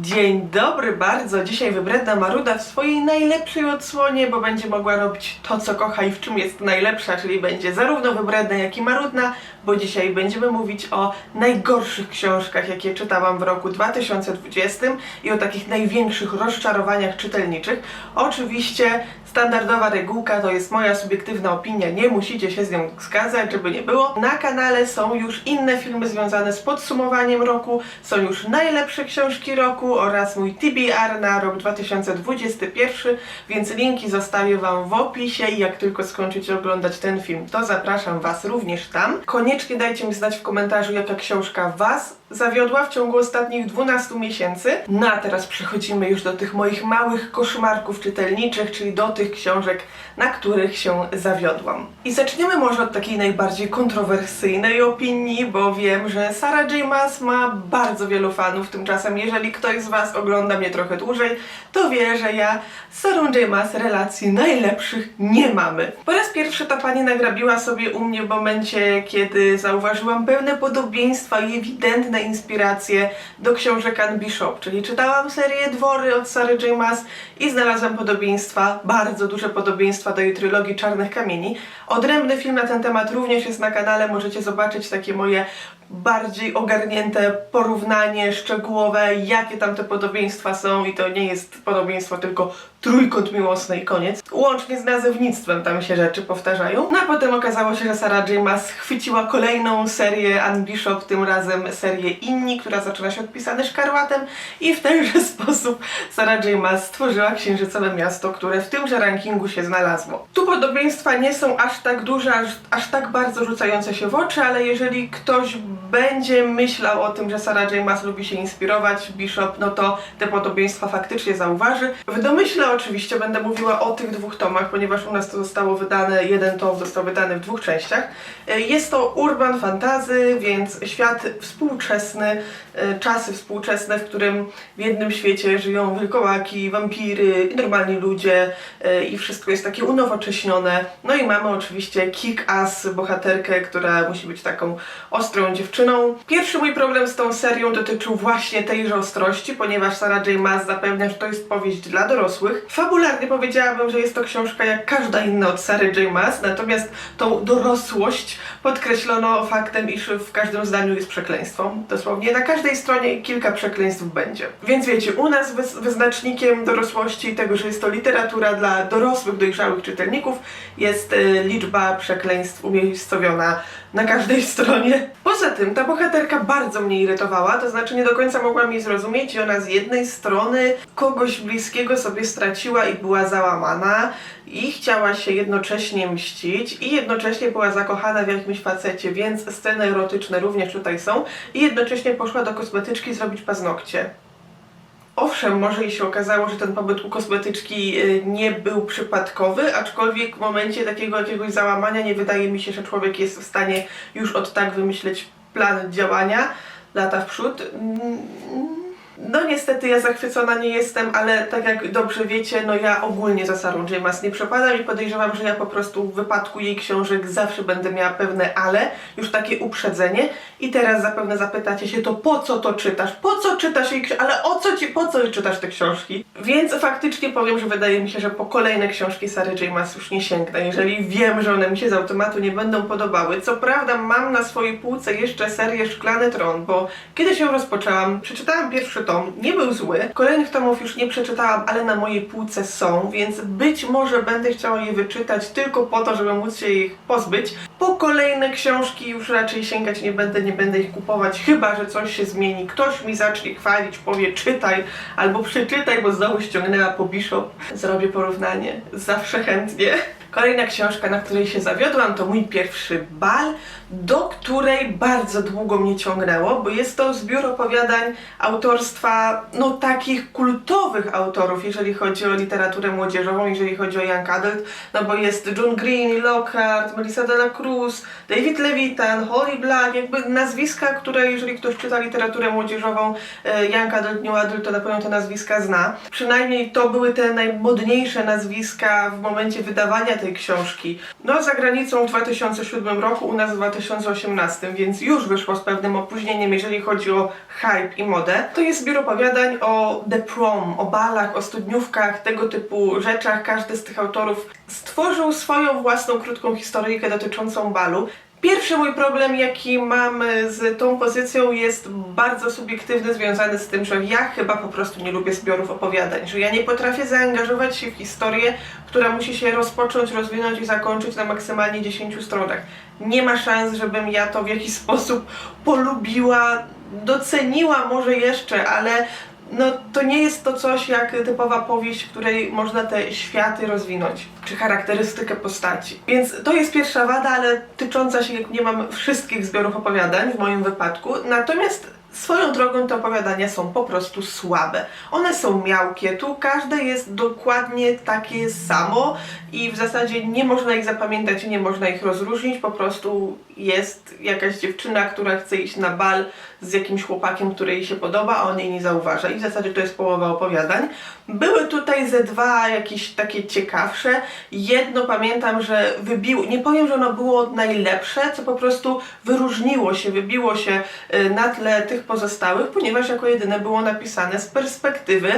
Dzień dobry bardzo. Dzisiaj wybredna Maruda w swojej najlepszej odsłonie, bo będzie mogła robić to, co kocha i w czym jest najlepsza, czyli będzie zarówno wybredna, jak i marudna, bo dzisiaj będziemy mówić o najgorszych książkach, jakie czytałam w roku 2020 i o takich największych rozczarowaniach czytelniczych. Oczywiście standardowa regułka to jest moja subiektywna opinia, nie musicie się z nią zgadzać, żeby nie było. Na kanale są już inne filmy związane z podsumowaniem roku, są już najlepsze książki roku oraz mój TBR na rok 2021, więc linki zostawię Wam w opisie i jak tylko skończycie oglądać ten film, to zapraszam Was również tam. Koniecznie dajcie mi znać w komentarzu, jaka książka Was zawiodła w ciągu ostatnich 12 miesięcy. No a teraz przechodzimy już do tych moich małych koszmarków czytelniczych, czyli do tych książek, na których się zawiodłam. I zaczniemy może od takiej najbardziej kontrowersyjnej opinii, bo wiem, że Sarah J. Maas ma bardzo wielu fanów. Tymczasem, jeżeli ktoś z Was ogląda mnie trochę dłużej, to wie, że ja z Sarah J. Maas relacji najlepszych nie mamy. Po raz pierwszy ta pani nagrabiła sobie u mnie w momencie, kiedy zauważyłam pewne podobieństwa i ewidentne inspiracje do książek Anne Bishop, czyli czytałam serię Dwory od Sary J. Maas i znalazłam podobieństwa, bardzo duże podobieństwa do jej trylogii Czarnych Kamieni. Odrębny film na ten temat również jest na kanale, możecie zobaczyć takie moje bardziej ogarnięte porównanie szczegółowe, jakie tam te podobieństwa są i to nie jest podobieństwo, tylko trójkąt miłosny i koniec. Łącznie z nazewnictwem tam się rzeczy powtarzają. No a potem okazało się, że Sarah J. Maas chwyciła kolejną serię Anne Bishop, tym razem serię Inni, która zaczyna się od pisane szkarłatem i w tenże sposób Sarah J. Maas stworzyła Księżycowe Miasto, które w tymże rankingu się znalazło. Tu podobieństwa nie są aż tak duże, aż, aż tak bardzo rzucające się w oczy, ale jeżeli ktoś będzie myślał o tym, że Sarah J. Maas lubi się inspirować Bishop, no to te podobieństwa faktycznie zauważy. W domyśle oczywiście będę mówiła o tych dwóch tomach, ponieważ u nas to zostało wydane, jeden tom został wydany w dwóch częściach. E, Jest to urban fantazy, więc świat współczesny, e, czasy współczesne, w którym w jednym świecie żyją wilkołaki, wampiry, normalni ludzie e, i wszystko jest takie unowocześnione. No i mamy oczywiście kick-ass bohaterkę, która musi być taką ostrą dziewczyną. Pierwszy mój problem z tą serią dotyczył właśnie tejże ostrości, ponieważ Sarah J. Maas zapewnia, że to jest powieść dla dorosłych. Fabularnie powiedziałabym, że jest to książka jak każda inna od Sary J. Maas, natomiast tą dorosłość podkreślono faktem, iż w każdym zdaniu jest przekleństwo. Dosłownie na każdej stronie kilka przekleństw będzie. Więc wiecie, u nas wyz- wyznacznikiem dorosłości i tego, że jest to literatura dla dorosłych, dojrzałych czytelników, jest e, liczba przekleństw umiejscowiona na każdej stronie. Poza tym ta bohaterka bardzo mnie irytowała, to znaczy nie do końca mogłam jej zrozumieć i ona z jednej strony kogoś bliskiego sobie straciła i była załamana i chciała się jednocześnie mścić i jednocześnie była zakochana w jakimś facecie, więc sceny erotyczne również tutaj są i jednocześnie poszła do kosmetyczki zrobić paznokcie. Owszem, może jej się okazało, że ten pobyt u kosmetyczki y, nie był przypadkowy, aczkolwiek w momencie takiego jakiegoś załamania nie wydaje mi się, że człowiek jest w stanie już od tak wymyśleć plan działania lata w przód. No niestety ja zachwycona nie jestem, ale tak jak dobrze wiecie, no ja ogólnie za Sarą J. Maas nie przepadam i podejrzewam, że ja po prostu w wypadku jej książek zawsze będę miała pewne ale, już takie uprzedzenie i teraz zapewne zapytacie się, to po co to czytasz? Po co czytasz jej książki? Ale o co ci, po co czytasz te książki? Więc faktycznie powiem, że wydaje mi się, że po kolejne książki Sary J. Maas już nie sięgnę, jeżeli wiem, że one mi się z automatu nie będą podobały. Co prawda mam na swojej półce jeszcze serię Szklany Tron, bo kiedy się rozpoczęłam, przeczytałam pierwszy tom, nie był zły. Kolejnych tomów już nie przeczytałam, ale na mojej półce są, więc być może będę chciała je wyczytać tylko po to, żeby móc się ich pozbyć. Po kolejne książki już raczej sięgać nie będę, nie będę ich kupować, chyba że coś się zmieni. Ktoś mi zacznie chwalić, powie czytaj albo przeczytaj, bo znowu ściągnęła po Bishop. Zrobię porównanie. Zawsze chętnie. Kolejna książka, na której się zawiodłam, to mój pierwszy bal, do której bardzo długo mnie ciągnęło, bo jest to zbiór opowiadań autorstwa, no takich kultowych autorów, jeżeli chodzi o literaturę młodzieżową, jeżeli chodzi o young adult, no bo jest John Green, Lockhart, Melissa de la Cruz, David Levitan, Holly Black, jakby nazwiska, które jeżeli ktoś czyta literaturę młodzieżową, e, young adult, new adult, to na pewno te nazwiska zna. Przynajmniej to były te najmodniejsze nazwiska w momencie wydawania tej książki. No za granicą w 2007 roku, u nas w 2018, więc już wyszło z pewnym opóźnieniem, jeżeli chodzi o hype i modę. To jest zbiór opowiadań o The Prom, o balach, o studniówkach, tego typu rzeczach. Każdy z tych autorów stworzył swoją własną krótką historyjkę dotyczącą balu. Pierwszy mój problem, jaki mam z tą pozycją, jest bardzo subiektywny, związany z tym, że ja chyba po prostu nie lubię zbiorów opowiadań, że ja nie potrafię zaangażować się w historię, która musi się rozpocząć, rozwinąć i zakończyć na maksymalnie 10 stronach. Nie ma szans, żebym ja to w jakiś sposób polubiła, doceniła może jeszcze, ale no to nie jest to coś jak typowa powieść, w której można te światy rozwinąć, czy charakterystykę postaci. Więc to jest pierwsza wada, ale tycząca się, jak nie mam wszystkich zbiorów opowiadań w moim wypadku. Natomiast swoją drogą te opowiadania są po prostu słabe. One są miałkie, tu każde jest dokładnie takie samo i w zasadzie nie można ich zapamiętać nie można ich rozróżnić, po prostu jest jakaś dziewczyna, która chce iść na bal z jakimś chłopakiem, który jej się podoba, a on jej nie zauważa. I w zasadzie to jest połowa opowiadań. Były tutaj ze dwa jakieś takie ciekawsze. Jedno pamiętam, że wybiło, nie powiem, że ono było najlepsze, co po prostu wyróżniło się, wybiło się y, na tle tych pozostałych, ponieważ jako jedyne było napisane z perspektywy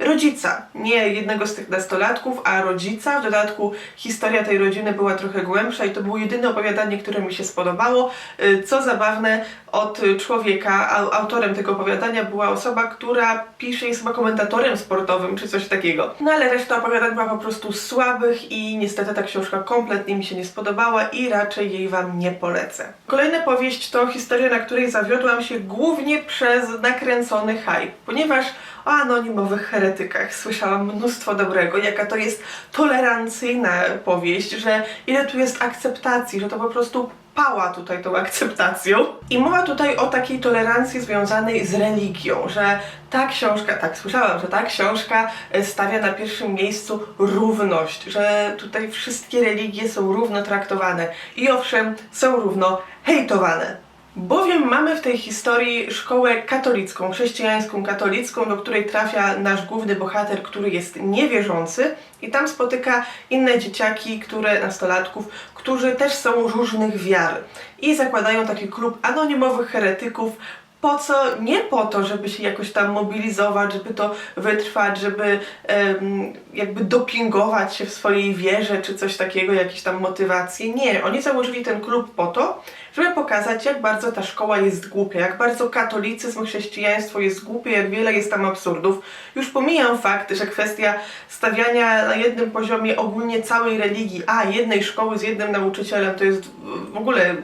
rodzica. Nie jednego z tych nastolatków, a rodzica. W dodatku historia tej rodziny była trochę głębsza i to było jedyne opowiadanie, które mi się spodobało. Y, Co zabawne, od człowieka, au- autorem tego opowiadania była osoba, która pisze, jest chyba komentatorem sportowym czy coś takiego. No ale reszta opowiadań była po prostu słabych i niestety ta książka kompletnie mi się nie spodobała i raczej jej Wam nie polecę. Kolejna powieść to historia, na której zawiodłam się głównie przez nakręcony hype, ponieważ o anonimowych heretykach słyszałam mnóstwo dobrego, jaka to jest tolerancyjna powieść, że ile tu jest akceptacji, że to po prostu pała tutaj tą akceptacją. I mowa tutaj o takiej tolerancji związanej z religią, że ta książka, tak słyszałam, że ta książka e, stawia na pierwszym miejscu równość, że tutaj wszystkie religie są równo traktowane i owszem, są równo hejtowane. Bowiem mamy w tej historii szkołę katolicką, chrześcijańską katolicką, do której trafia nasz główny bohater, który jest niewierzący. I tam spotyka inne dzieciaki, które, nastolatków, którzy też są różnych wiar. I zakładają taki klub anonimowych heretyków, po co? Nie po to, żeby się jakoś tam mobilizować, żeby to wytrwać, żeby em, jakby dopingować się w swojej wierze, czy coś takiego, jakieś tam motywacje. Nie, oni założyli ten klub po to, żeby pokazać, jak bardzo ta szkoła jest głupia, jak bardzo katolicyzm, chrześcijaństwo jest głupie, jak wiele jest tam absurdów. Już pomijam fakt, że kwestia stawiania na jednym poziomie ogólnie całej religii, a jednej szkoły z jednym nauczycielem, to jest w ogóle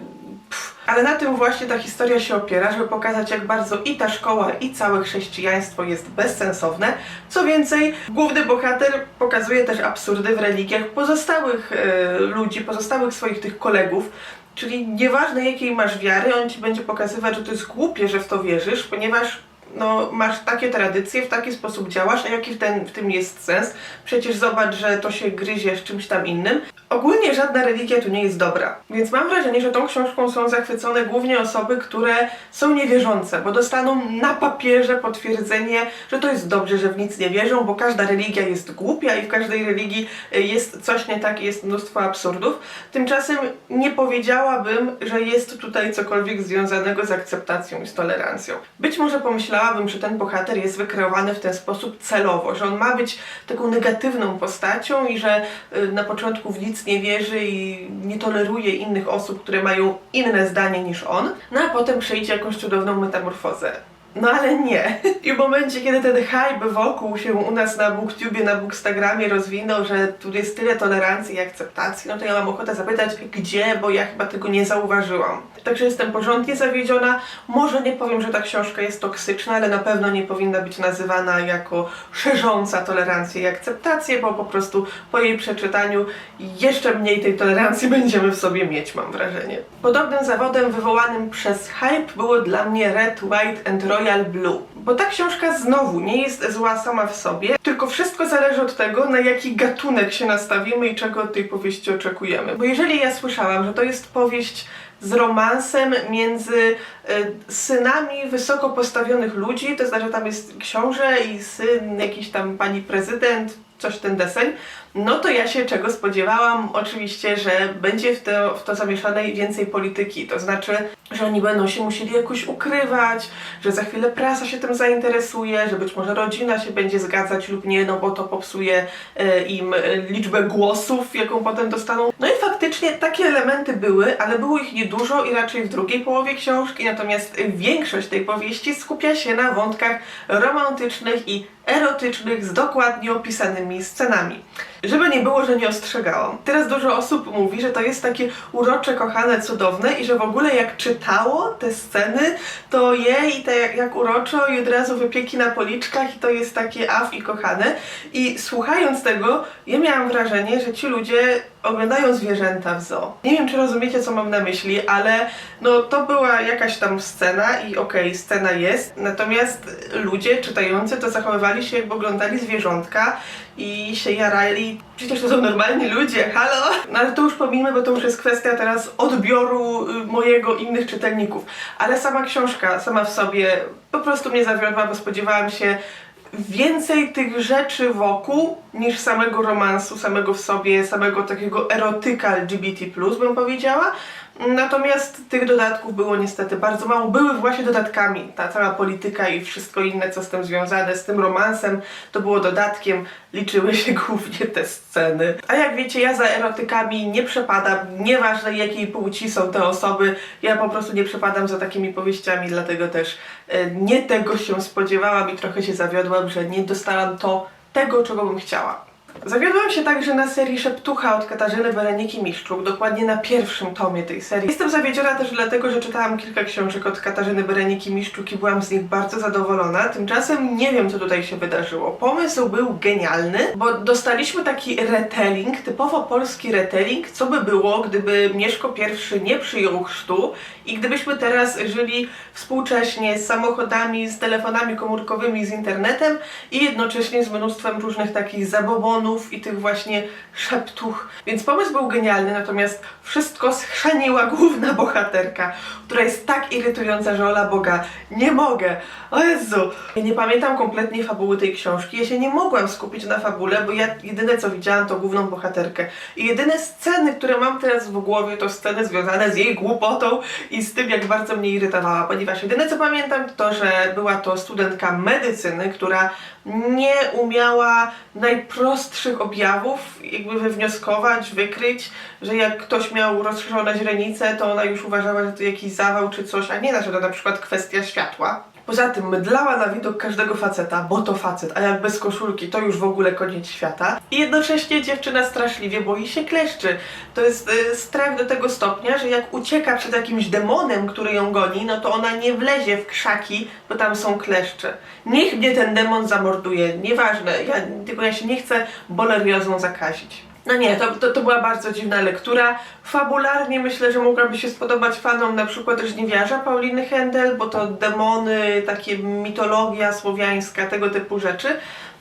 Ale na tym właśnie ta historia się opiera, żeby pokazać, jak bardzo i ta szkoła, i całe chrześcijaństwo jest bezsensowne. Co więcej, główny bohater pokazuje też absurdy w religiach pozostałych e, ludzi, pozostałych swoich tych kolegów. Czyli nieważne jakiej masz wiary, on ci będzie pokazywać, że to jest głupie, że w to wierzysz, ponieważ no, masz takie tradycje, w taki sposób działasz, a jaki w, ten, w tym jest sens? Przecież zobacz, że to się gryzie z czymś tam innym. Ogólnie żadna religia tu nie jest dobra, więc mam wrażenie, że tą książką są zachwycone głównie osoby, które są niewierzące, bo dostaną na papierze potwierdzenie, że to jest dobrze, że w nic nie wierzą, bo każda religia jest głupia i w każdej religii y, jest coś nie tak, jest mnóstwo absurdów. Tymczasem nie powiedziałabym, że jest tutaj cokolwiek związanego z akceptacją i z tolerancją. Być może pomyślałabym, że ten bohater jest wykreowany w ten sposób celowo, że on ma być taką negatywną postacią i że y, na początku w nic nie wierzy i nie toleruje innych osób, które mają inne zdanie niż on, no a potem przejdzie jakąś cudowną metamorfozę. No ale nie. I w momencie, kiedy ten hype wokół się u nas na BookTubie, na Bookstagramie rozwinął, że tu jest tyle tolerancji i akceptacji, no to ja mam ochotę zapytać, gdzie, bo ja chyba tego nie zauważyłam. Także jestem porządnie zawiedziona. Może nie powiem, że ta książka jest toksyczna, ale na pewno nie powinna być nazywana jako szerząca tolerancję i akceptację, bo po prostu po jej przeczytaniu jeszcze mniej tej tolerancji będziemy w sobie mieć, mam wrażenie. Podobnym zawodem wywołanym przez hype było dla mnie Red, White and Royal Blue. Bo ta książka znowu nie jest zła sama w sobie, tylko wszystko zależy od tego, na jaki gatunek się nastawimy i czego od tej powieści oczekujemy. Bo jeżeli ja słyszałam, że to jest powieść z romansem między y, synami wysoko postawionych ludzi, to znaczy tam jest książę i syn jakiś tam pani prezydent, coś ten deseń, no to ja się czego spodziewałam? Oczywiście, że będzie w to, w to zamieszane więcej polityki, to znaczy, że oni będą się musieli jakoś ukrywać, że za chwilę prasa się tym zainteresuje, że być może rodzina się będzie zgadzać lub nie, no bo to popsuje e, im liczbę głosów, jaką potem dostaną. No i faktycznie takie elementy były, ale było ich niedużo i raczej w drugiej połowie książki, natomiast większość tej powieści skupia się na wątkach romantycznych i erotycznych z dokładnie opisanymi scenami. Żeby nie było, że nie ostrzegałam. Teraz dużo osób mówi, że to jest takie urocze, kochane, cudowne i że w ogóle jak czytało te sceny, to jej i te jak, jak uroczo i od razu wypieki na policzkach i to jest takie aw i kochane. I słuchając tego, ja miałam wrażenie, że ci ludzie oglądają zwierzęta w zoo. Nie wiem, czy rozumiecie, co mam na myśli, ale no to była jakaś tam scena i okej, scena jest, natomiast ludzie czytający to zachowywali się jakby oglądali zwierzątka i się jarali. Przecież to są normalni ludzie, halo? No ale to już pomijmy, bo to już jest kwestia teraz odbioru y, mojego innych czytelników. Ale sama książka, sama w sobie po prostu mnie zawiodła, bo spodziewałam się więcej tych rzeczy wokół niż samego romansu, samego w sobie, samego takiego erotyka LGBT+, bym powiedziała. Natomiast tych dodatków było niestety bardzo mało. Były właśnie dodatkami. Ta cała polityka i wszystko inne, co z tym związane, z tym romansem, to było dodatkiem. Liczyły się głównie te sceny. A jak wiecie, ja za erotykami nie przepadam. Nieważne jakiej płci są te osoby, ja po prostu nie przepadam za takimi powieściami, dlatego też e, nie tego się spodziewałam i trochę się zawiodłam, że nie dostałam to tego, czego bym chciała. Zawiodłam się także na serii Szeptucha od Katarzyny Bereniki Miszczuk, dokładnie na pierwszym tomie tej serii. Jestem zawiedziona też dlatego, że czytałam kilka książek od Katarzyny Bereniki Miszczuk i byłam z nich bardzo zadowolona. Tymczasem nie wiem, co tutaj się wydarzyło. Pomysł był genialny, bo dostaliśmy taki retelling, typowo polski retelling, co by było, gdyby Mieszko I nie przyjął chrztu i gdybyśmy teraz żyli współcześnie z samochodami, z telefonami komórkowymi, z internetem i jednocześnie z mnóstwem różnych takich zabobonów i tych właśnie szeptuch. Więc pomysł był genialny, natomiast wszystko schrzaniła główna bohaterka, która jest tak irytująca, że ola Boga, nie mogę. O Jezu! Ja nie pamiętam kompletnie fabuły tej książki. Ja się nie mogłam skupić na fabule, bo ja jedyne co widziałam to główną bohaterkę. I jedyne sceny, które mam teraz w głowie, to sceny związane z jej głupotą i z tym, jak bardzo mnie irytowała, ponieważ jedyne co pamiętam to, że była to studentka medycyny, która nie umiała najprostszych objawów jakby wywnioskować, wykryć, że jak ktoś miał rozszerzone źrenice, to ona już uważała, że to jakiś zawał czy coś, a nie, że to na przykład kwestia światła. Poza tym mydlała na widok każdego faceta, bo to facet, a jak bez koszulki, to już w ogóle koniec świata. I jednocześnie dziewczyna straszliwie boi się kleszczy. To jest y, strach do tego stopnia, że jak ucieka przed jakimś demonem, który ją goni, no to ona nie wlezie w krzaki, bo tam są kleszcze. Niech mnie ten demon zamorduje, nieważne, ja, tylko ja się nie chcę boleriozą zakazić. No nie, to, to, to była bardzo dziwna lektura. Fabularnie myślę, że mogłaby się spodobać fanom na przykład Żniwiarza Pauliny Händel, bo to demony, takie mitologia słowiańska, tego typu rzeczy.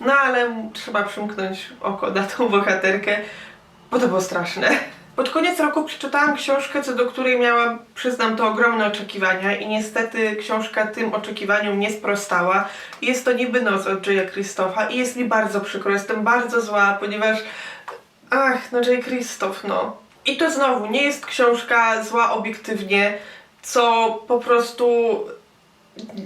No ale trzeba przymknąć oko na tą bohaterkę, bo to było straszne. Pod koniec roku przeczytałam książkę, co do której miałam, przyznam to, ogromne oczekiwania i niestety książka tym oczekiwaniom nie sprostała. Jest to niby noc od Krzysztofa i jest mi bardzo przykro, jestem bardzo zła, ponieważ Ach, no J. Krzysztof, no. I to znowu nie jest książka zła obiektywnie, co po prostu.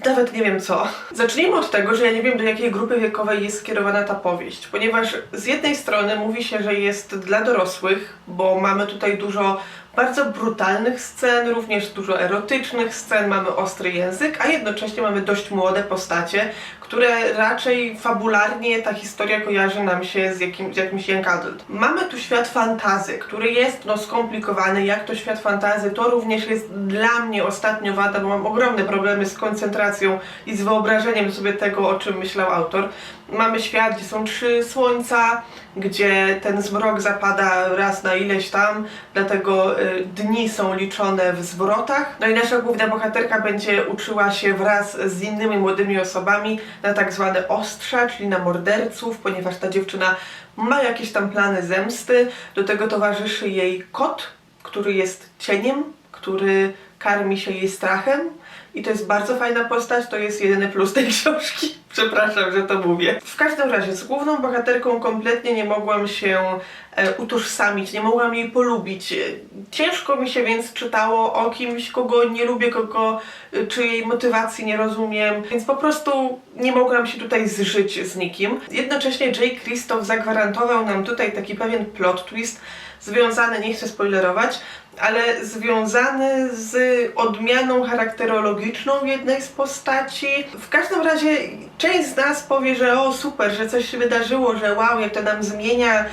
Nawet nie wiem co. Zacznijmy od tego, że ja nie wiem do jakiej grupy wiekowej jest skierowana ta powieść, ponieważ z jednej strony mówi się, że jest dla dorosłych, bo mamy tutaj dużo bardzo brutalnych scen, również dużo erotycznych scen, mamy ostry język, a jednocześnie mamy dość młode postacie, które raczej fabularnie ta historia kojarzy nam się z, jakim, z jakimś young adult. Mamy tu świat fantazy, który jest no skomplikowany, jak to świat fantazy, to również jest dla mnie ostatnio wada, bo mam ogromne problemy z koncentracją i z wyobrażeniem sobie tego, o czym myślał autor. Mamy świat, gdzie są trzy słońca, gdzie ten zmrok zapada raz na ileś tam, dlatego y, dni są liczone w zwrotach. No i nasza główna bohaterka będzie uczyła się wraz z innymi młodymi osobami na tak zwane ostrza, czyli na morderców, ponieważ ta dziewczyna ma jakieś tam plany zemsty. Do tego towarzyszy jej kot, który jest cieniem, który karmi się jej strachem i to jest bardzo fajna postać, to jest jedyny plus tej książki. Przepraszam, że to mówię. W każdym razie z główną bohaterką kompletnie nie mogłam się e, utożsamić, nie mogłam jej polubić. E, Ciężko mi się więc czytało o kimś, kogo nie lubię, kogo e, czyjej motywacji nie rozumiem, więc po prostu nie mogłam się tutaj zżyć z nikim. Jednocześnie Jay Christoph zagwarantował nam tutaj taki pewien plot twist, związany, nie chcę spoilerować, ale związany z odmianą charakterologiczną jednej z postaci. W każdym razie część z nas powie, że o super, że coś się wydarzyło, że wow, jak to nam zmienia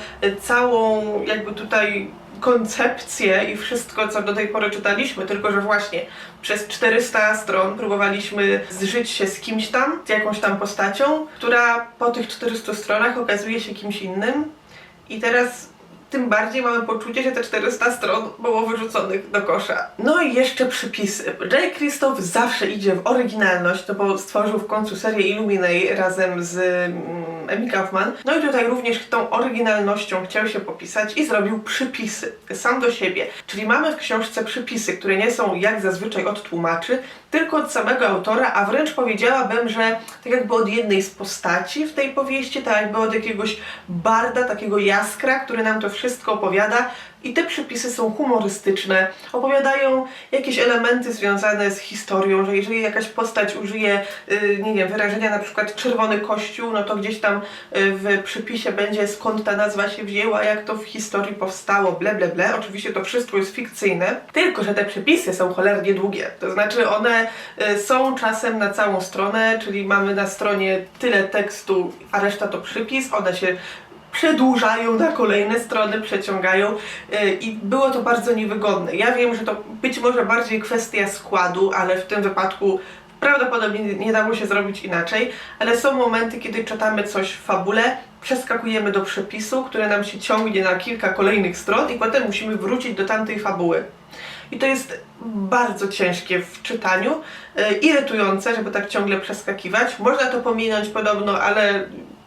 całą jakby tutaj koncepcję i wszystko, co do tej pory czytaliśmy, tylko że właśnie przez 400 stron próbowaliśmy zżyć się z kimś tam, z jakąś tam postacią, która po tych 400 stronach okazuje się kimś innym i teraz tym bardziej mamy poczucie, że te 400 stron było wyrzuconych do kosza. No i jeszcze przypisy. Jay Christoph zawsze idzie w oryginalność, no bo stworzył w końcu serię Illuminate razem z mm, Emmy Kaufman. No i tutaj również tą oryginalnością chciał się popisać i zrobił przypisy sam do siebie. Czyli mamy w książce przypisy, które nie są jak zazwyczaj od tłumaczy, tylko od samego autora, a wręcz powiedziałabym, że tak jakby od jednej z postaci w tej powieści, tak jakby od jakiegoś barda, takiego jaskra, który nam to wszystko opowiada. I te przypisy są humorystyczne, opowiadają jakieś elementy związane z historią, że jeżeli jakaś postać użyje, y, nie wiem, wyrażenia na przykład czerwony kościół, no to gdzieś tam y, w przypisie będzie skąd ta nazwa się wzięła, jak to w historii powstało, ble, ble, ble. Oczywiście to wszystko jest fikcyjne, tylko że te przypisy są cholernie długie. To znaczy one y, są czasem na całą stronę, czyli mamy na stronie tyle tekstu, a reszta to przypis, one się przedłużają na kolejne strony, przeciągają yy, i było to bardzo niewygodne. Ja wiem, że to być może bardziej kwestia składu, ale w tym wypadku prawdopodobnie nie dało się zrobić inaczej, ale są momenty, kiedy czytamy coś w fabule, przeskakujemy do przepisu, który nam się ciągnie na kilka kolejnych stron i potem musimy wrócić do tamtej fabuły. I to jest bardzo ciężkie w czytaniu, yy, irytujące, żeby tak ciągle przeskakiwać. Można to pominąć podobno, ale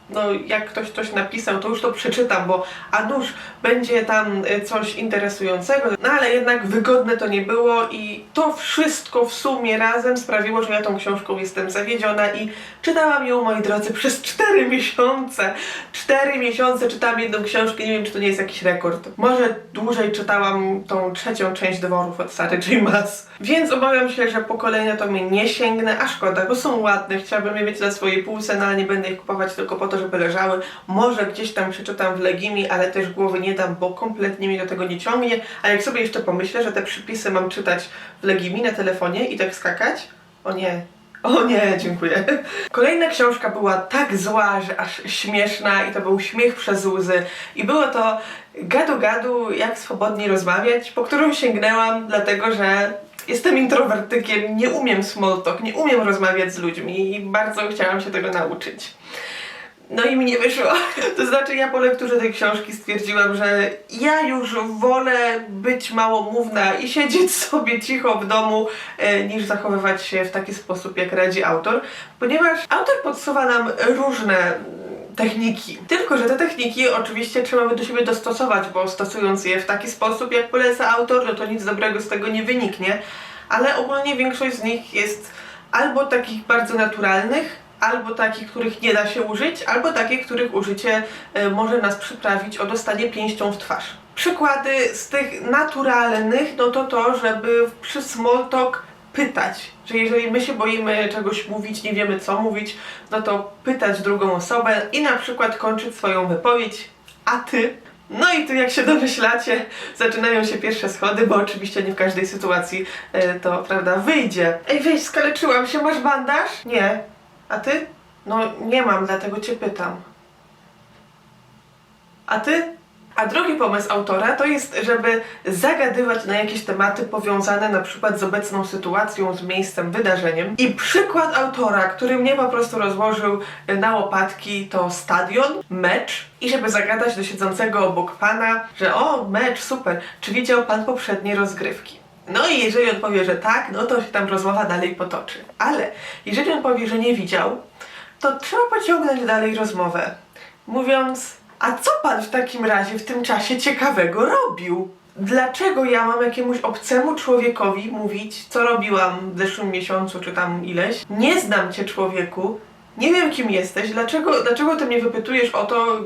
no jak ktoś coś napisał, to już to przeczytam, bo a nuż będzie tam y, coś interesującego, no ale jednak wygodne to nie było i to wszystko w sumie razem sprawiło, że ja tą książką jestem zawiedziona i czytałam ją, moi drodzy, przez 4 miesiące. 4 miesiące czytałam jedną książkę, nie wiem czy to nie jest jakiś rekord. Może dłużej czytałam tą trzecią część dworów od Sary J. Maas. Więc obawiam się, że po kolejne to mnie nie sięgnę, a szkoda, bo są ładne, chciałabym je mieć na swojej półce, no ale nie będę ich kupować tylko po to, żeby leżały. Może gdzieś tam przeczytam w Legimi, ale też głowy nie dam, bo kompletnie mnie do tego nie ciągnie. A jak sobie jeszcze pomyślę, że te przypisy mam czytać w Legimi na telefonie i tak skakać, o nie, o nie, dziękuję. Kolejna książka była tak zła, że aż śmieszna i to był śmiech przez łzy. I było to gadu gadu, jak swobodnie rozmawiać, po którą sięgnęłam, dlatego że jestem introwertykiem, nie umiem small talk, nie umiem rozmawiać z ludźmi i bardzo chciałam się tego nauczyć. No i mi nie wyszło. To znaczy ja po lekturze tej książki stwierdziłam, że ja już wolę być małomówna i siedzieć sobie cicho w domu, e, niż zachowywać się w taki sposób, jak radzi autor, ponieważ autor podsuwa nam różne techniki. Tylko, że te techniki oczywiście trzeba by do siebie dostosować, bo stosując je w taki sposób, jak poleca autor, no to nic dobrego z tego nie wyniknie. Ale ogólnie większość z nich jest albo takich bardzo naturalnych, albo takich, których nie da się użyć, albo takich, których użycie e, może nas przyprawić o dostanie pięścią w twarz. Przykłady z tych naturalnych, no to to, żeby przy small talk pytać, że jeżeli my się boimy czegoś mówić, nie wiemy co mówić, no to pytać drugą osobę i na przykład kończyć swoją wypowiedź, a ty? No i tu jak się domyślacie, zaczynają się pierwsze schody, bo oczywiście nie w każdej sytuacji e, to, prawda, wyjdzie. Ej, weź, skaleczyłam się, masz bandaż? Nie. A ty? No nie mam, dlatego cię pytam. A ty? A drugi pomysł autora to jest, żeby zagadywać na jakieś tematy powiązane na przykład z obecną sytuacją, z miejscem, wydarzeniem. I przykład autora, który mnie po prostu rozłożył na łopatki, to stadion, mecz. I żeby zagadać do siedzącego obok pana, że o, mecz, super, czy widział pan poprzednie rozgrywki? No i jeżeli on powie, że tak, no to się tam rozmowa dalej potoczy. Ale jeżeli on powie, że nie widział, to trzeba pociągnąć dalej rozmowę, mówiąc, a co pan w takim razie w tym czasie ciekawego robił? dlaczego ja mam jakiemuś obcemu człowiekowi mówić, co robiłam w zeszłym miesiącu, czy tam ileś. Nie znam cię człowieku, nie wiem kim jesteś, dlaczego, dlaczego ty mnie wypytujesz o to,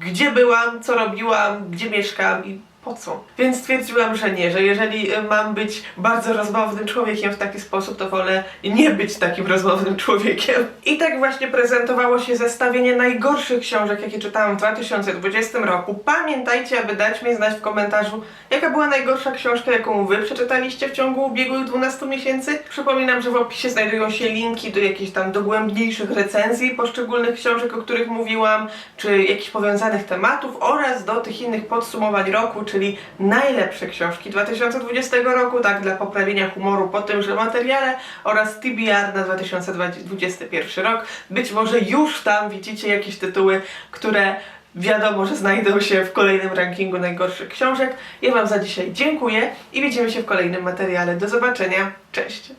gdzie byłam, co robiłam, gdzie mieszkam i po co? Więc stwierdziłam, że nie, że jeżeli y, mam być bardzo rozmownym człowiekiem w taki sposób, to wolę nie być takim rozmownym człowiekiem. I tak właśnie prezentowało się zestawienie najgorszych książek, jakie czytałam w 2020 roku. Pamiętajcie, aby dać mi znać w komentarzu, jaka była najgorsza książka, jaką wy przeczytaliście w ciągu ubiegłych 12 miesięcy. Przypominam, że w opisie znajdują się linki do jakichś tam dogłębniejszych recenzji poszczególnych książek, o których mówiłam, czy jakichś powiązanych tematów oraz do tych innych podsumowań roku, czyli najlepsze książki 2020 roku, tak dla poprawienia humoru po tymże materiale oraz TBR na 2021 rok. Być może już tam widzicie jakieś tytuły, które wiadomo, że znajdą się w kolejnym rankingu najgorszych książek. Ja Wam za dzisiaj dziękuję i widzimy się w kolejnym materiale. Do zobaczenia. Cześć!